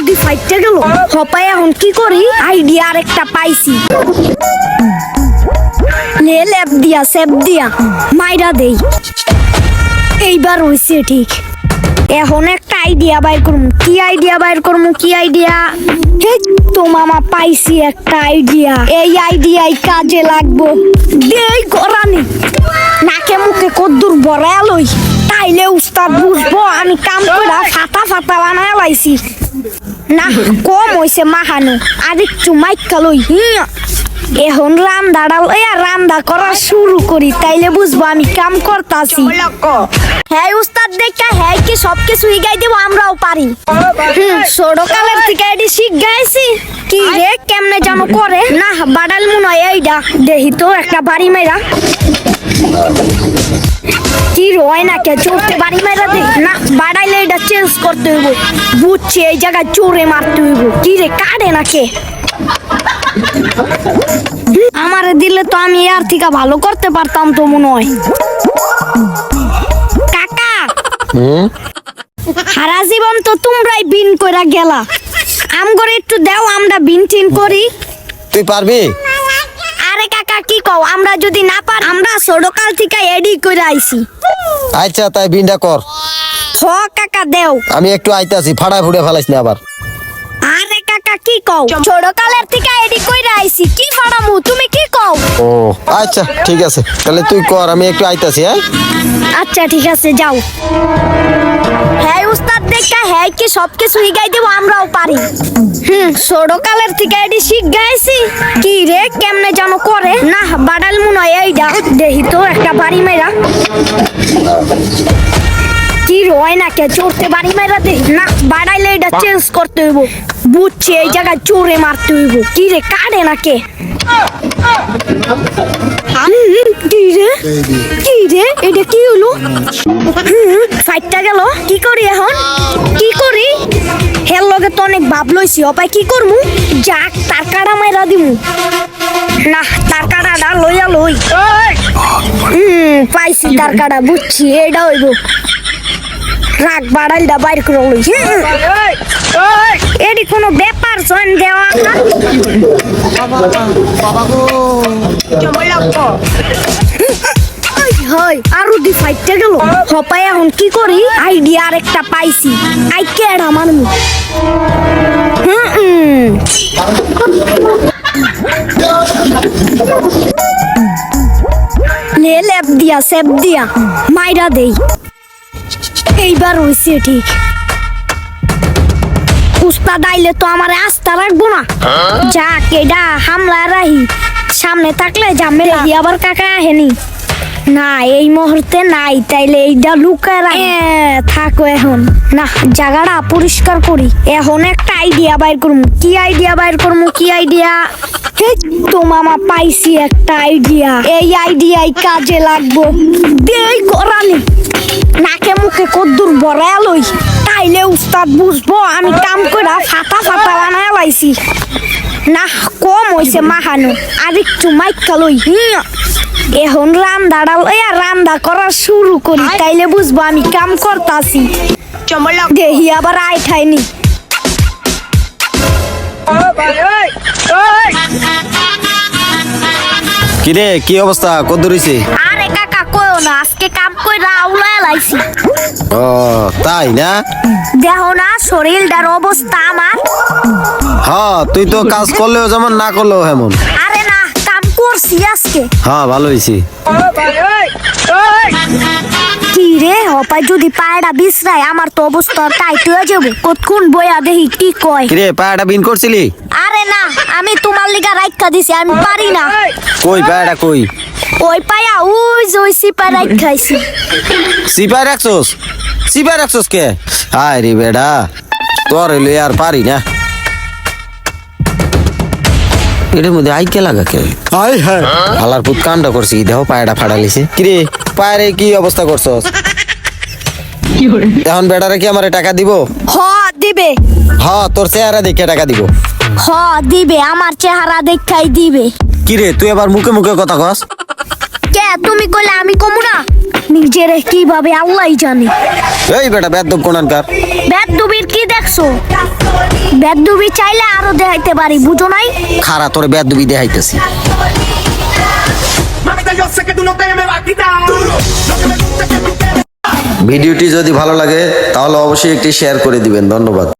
রুটি ফাইটটা গেল। হপাই এখন কি করি? আইডিয়া আর একটা পাইছি। লে, লেপ দিয়া সেপ দিয়া, মাইরা দেই। এইবার হইছে ঠিক। এখন একটা আইডিয়া বাইর করমু। কি আইডিয়া বাইর করমু, কি আইডিয়া? তো মামা পাইছি একটা আইডিয়া। এই আইডিয়াই কাজে লাগবো। দেই করানি নাকে মুখে কদ্দুর বড় লই। তাইলে উস্তাদ বুঝব, আমি কাম করে ফাটা ফাটা বানায় লাইছি। না কম হইছে মাহানো। আর একটু মাইকা লই। এখন রান্দাটা লইয়া রান্দা করা শুরু করি তাইলে বুঝব আমি কাম করতাছি। হ্যাঁ উস্তাদ দেখা হ্যাঁ কি সব কিছু শিখাই দেবো আমরাও পারি। ছোট কালের থেকে এটি শিখ গাইছি কি রে কেমনে যেন করে? না বাডাল মনে হয় এইটা দেহি তো একটা বাড়ি মেরা কি রয় না কে চোরতে বাড়ি মেরা দে। না বাড়াইলে এটা করতে হইব। বুঝছি এই জায়গায় চোরে মারতে হইব। কি রে কাটে না কে আমারে দিলে তো আমি আর থেকে ভালো করতে পারতাম তো মনে হয়। কাকা! সারা জীবন তো তোমরাই বিন কইরা গেলা। আম করে একটু দাও আমরা বিন টিন করি। তুই পারবি? আরে কাকা কি কও? আমরা যদি না পার আমরা ছোটকাল থেকে এডি করে আইছি। আচ্ছা তাই বিনটা কর। হ কাকা দেও। আমি একটু আইতাছি ফাড়া ফুড়ে ফেলাইস না আবার। আরে কাকা কি কও? ছোটকালের থেকে এডি কইরা আইছি কি ফাড়ামু তুমি কি কও? ও আচ্ছা ঠিক আছে। তাহলে তুই কর আমি একটু আইতাছি হ্যাঁ? আচ্ছা ঠিক আছে যাও। হ্যাঁ উস্তাদ দেখা হ্যাঁ কি সব কিছু শিখাই দেবো আমরাও পারি। হুম ছোটকালের থেকে এটি শিখ গাইছি কি রে কেমনে যেন করে? না বাডাল মনে হয় এইটা দেহি তো একটা বাড়ি মেরা রয় না কে? চোরতে বাড়ি মেরা দে। না বাড়াইলে এটা চেঞ্জ করতে হইব। বুঝছি এই জায়গায় চোরে মারতে হইব। কি রে কাটে না কে কি রে? কি রে? এটা কি হলো? ফাইটটা গেল। কি করি এখন? কি করি? হের লগে তো অনেক ভাব লইছি। অপায় কি করমু? যাক তার মাইরা দিমু। না তার লইয়া লই। হুম পাইছি তার কাটা বুঝছি এটা হইব। রাগ বাড়াইলটা বাইর করে লই এটি কোনো ব্যাপার সন দেওয়া। হয়, আরও দি ফাইটটা গেল। হপাই এখন কি করি? আইডিয়া আর একটা পাইছি। আই কেডা হুম হুম। লে, লেপ দিয়া সেপ দিয়া, মাইরা দেই। এইবার হইছে ঠিক। উস্তাদ আইলে তো আমার আস্থা রাখব না। যাক এটা হামলা রাহি। সামনে থাকলে ঝামেলা। দিয়ে আবার কাকা আহেনি? না এই মুহূর্তে নাই তাইলে এইটা লুকায় থাকো এখন। না জায়গাটা পরিষ্কার করি। এখন একটা আইডিয়া বাইর করব কি আইডিয়া বাইর করব কি আইডিয়া তো মামা পাইছি একটা আইডিয়া এই আইডিয়াই কাজে লাগবো। দেই করানি। বড় লই তাইলে উস্তাদ বুঝব, আমি কাম করে ফাটা ফাটা বানায় লাইছি। না, কম হইছে মাহানো। আর একটু মাইকা লই এখন রান্দাটা লইয়া রান্দা করা শুরু করি, তাইলে বুঝব আমি কাম করতাছি। দেহি আবার আই খাইনি কিরে, কি অবস্থা? কত আরে লাইছি ও তাই না? দেহ না শরীরটার অবস্থা আমার। হ্যাঁ তুই তো কাজ করলেও যেমন না করলেও হেমন। আরে না কাম করছি আজকে। হ্যাঁ ভালো হয়েছি কি রে হপাই যদি পায়টা বিশ্রায় আমার তো অবস্থা টাইট হয়ে যাব। কতক্ষণ বইয়া দেখি কি কয়? কিরে পায়াটা বিন করছিলি? আরে না আমি তোমার লিগা রাইখা দিছি আমি পারি না। কই পায়াটা কই? ওই পায়া ওই যে ওই সিপা রাইখাইছি সিপাই রাখছোস? সিপাই রাখছোস কে? হায় রে বেডা তোর হইলে আর পারি না। এটার মধ্যে আই কে লাগা কে? হাই হ্যাঁ। হালার পুত কাণ্ড করছি দেহ পায়টা ফাড়ালিছে কিরে পায়ের কি অবস্থা করছস? এখন বেটারে কি আমারে টাকা দিব? হ দিবে। হ তোর চেহারা দেখে টাকা দিব। হ দিবে আমার চেহারা দেখাই দিবে। কিরে তুই আবার মুখে মুখে কথা কস? কে তুমি কইলে আমি কমু না? নিজেরে কীভাবে আল্লাহ জানে। এই বেটা বেদব কোনানকার বেদুবির কি দেখছ? বেদুবি চাইলে আরও দেখাইতে পারি বুঝো নাই? খারা তোরে বেদবি দেখাইতেছি. ভিডিওটি যদি ভালো লাগে তাহলে অবশ্যই একটি শেয়ার করে দিবেন ধন্যবাদ।